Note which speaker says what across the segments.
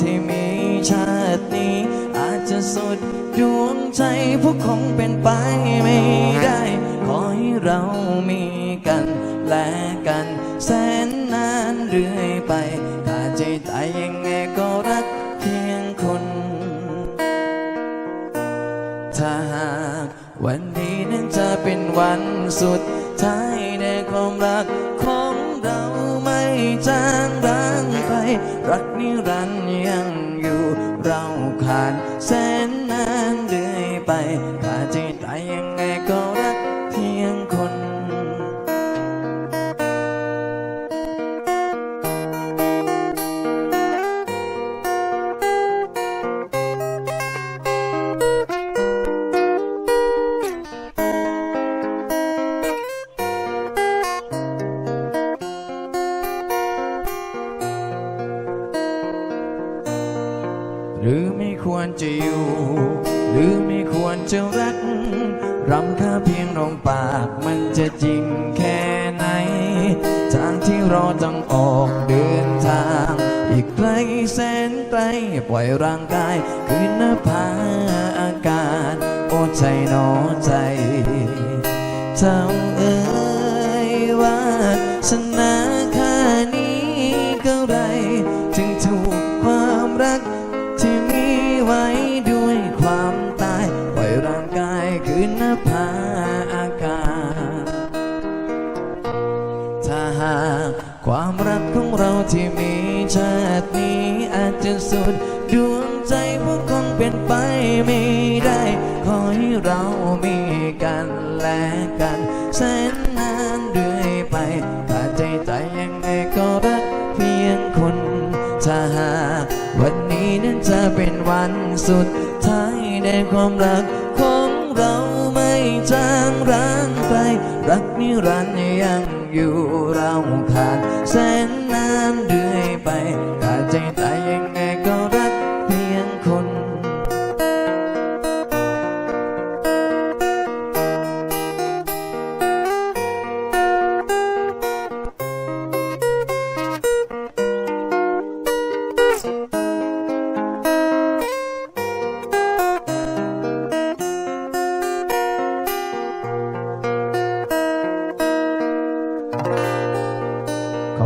Speaker 1: ที่มีชาตินี้ อาจจะสุดดวงใจพวกคงเป็นไปไม่ได้ ขอให้เรามีกันและกันแสนนานเรื่อยไปถ้าใจตายยังไงก็รักเพียงคน ถ้าหากวันนี้นั้นจะเป็นวันสุดท้ายในความรักของ รักนิรันดร์ยังอยู่เราขาดแสนนานเดือยไปขาดใจตายยังไงก็ หรือไม่ควรจะอยู่ หรือไม่ควรจะรักรำคาเพียงรองปากมันจะจริงแค่ไหน ทางที่เราต้องออกเดินทาง อีกไกลแสนไกลปล่อยร่างกาย คืนนภาอากาศ โอ้ใจหนอใจเจ้าเอ๋ยว่าสนาค่านี ที่มีชาตินี้อาจจะสุดดวงใจพวกคงเป็นไปไม่ได้ ขอให้เรามีกันและกันแสนนานเรื่อยไปถ้าใจใจยังไงก็รักเพียงคนถ้าหากวันนี้นั้นจะเป็นวันสุดท้ายในความรักของเราไม่จางร้างไป รักนิรันดร์ยังอยู่เราขาดแสน อยไปขาดใจตาย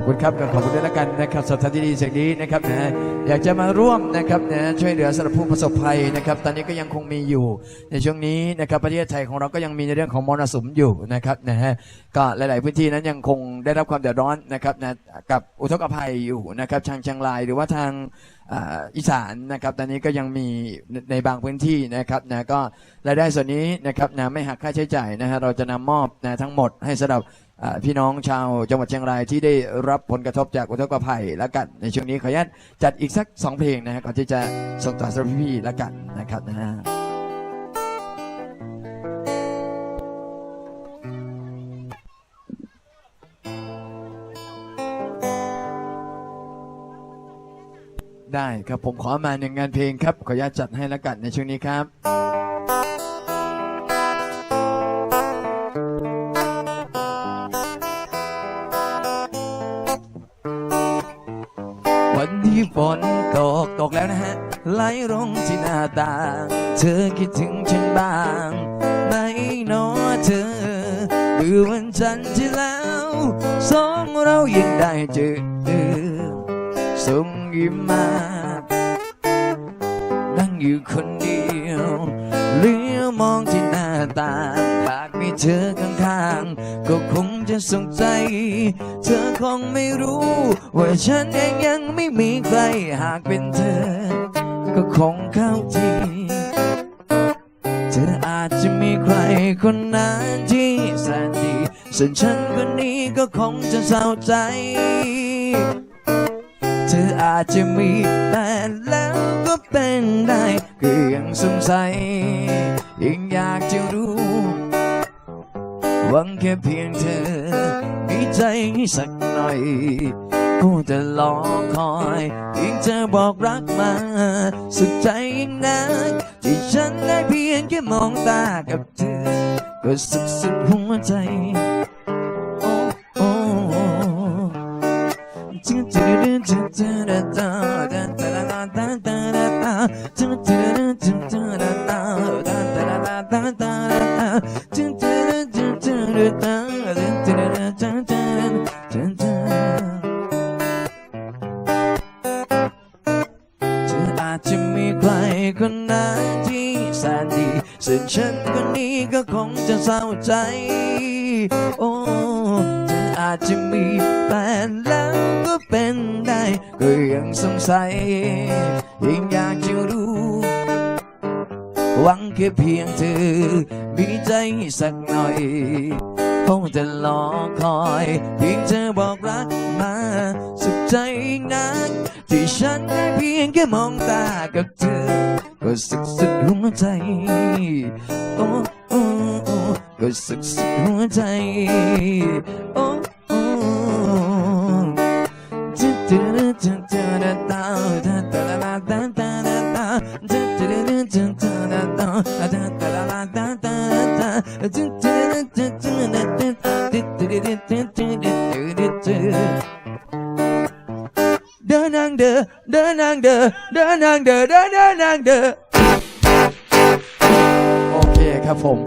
Speaker 1: คุณครับกับขอบคุณด้วยล้วกันนะครับสถานที่ดีสิ่งนี้นะครับนะอยากจะมาร่วมนะครับนะช่วยเหลือสำหรับผู้ประสบภัยนะครับ ตอนนี้ก็ยังคงมีอยู่ ในช่วงนี้นะครับประเทศไทยของเราก็ยังมีในเรื่องของมรสุมอยู่นะครับนะฮะก็หลาย ๆ พื้นที่นั้นยังคงได้รับความเดือดร้อนนะครับนะกับอุทกภัยอยู่นะครับทางเชียงรายหรือว่าทางอีสานนะครับตอนนี้ก็ยังมีในบางพื้นที่นะครับนะก็รายได้ส่วนนี้นะครับนะไม่หักค่าใช้จ่ายนะฮะเราจะนำมอบนะทั้งหมดให้สำหรับ พี่น้องชาวจังหวัดเชียงรายที่ได้รับผลกระทบจากอุทกภัยแล้วกันในช่วงนี้ขออนุญาตจัดอีกสักสองเพลงนะฮะก่อนที่จะส่งต่อสำหรับพี่ๆแล้วกันนะครับนะฮะได้ครับผมขอมาหนึ่งงานเพลงครับ ขออนุญาตจัดให้แล้วกันในช่วงนี้ครับ วันที่ฝนตกตกแล้วนะฮะไหลลงที่หน้าต่างเธอคิดถึงฉันบ้างไหมหนอเธอหรือวันจันทร์ที่แล้วสองเรายังได้เจอส่งยิ้มมานั่งอยู่คนเดียวเลี้ยวมองที่ห ต่างหากมีเธอข้างๆก็คงจะสงใจ เธอคงไม่รู้ ว่าฉันเองยังไม่มีใครหากเป็นเธอ ก็คงเข้าทีเธออาจจะมีใครคนนั้นที่แสนดีส่วนฉันคนนี้ก็คงจะเศร้าใจ เธออาจจะมีแต่แล้วก็เป็นได้ก็ยังสงสัย ค่เพียงเธอมีใจให้สักหน่อยกูจะรอคอยเพียงเธอบอกรักมา สุดใจยิ่งนักที่ฉันได้เพียงแค่มองตากับเธอก็สุดสุดหัวใจ ออาจจะมีใครคนนั้นที่แสนดีส่วนฉันคนนี้ก็คงจะเศร้าใจ โอ้เธออาจจะมีแฟนแล้วก็เป็นได้ ก็ยังสงสัยยังอยากจะรู้ หวังแค่เพียงเธอ มีใจสักหน่อยคงจะรอคอย เพียงเธอบอกรักมา สุขใจนัก ที่ฉันได้เพียงแค่มองตากับเธอ ก็สุขสุดหัวใจ โอ้โอ้ก็สุขสุดหัวใจ โอ้โอ้ จะเดินนางเดอเดินนางเดอเดินนางเดอเดินเดินนางเดอโอเคครับผม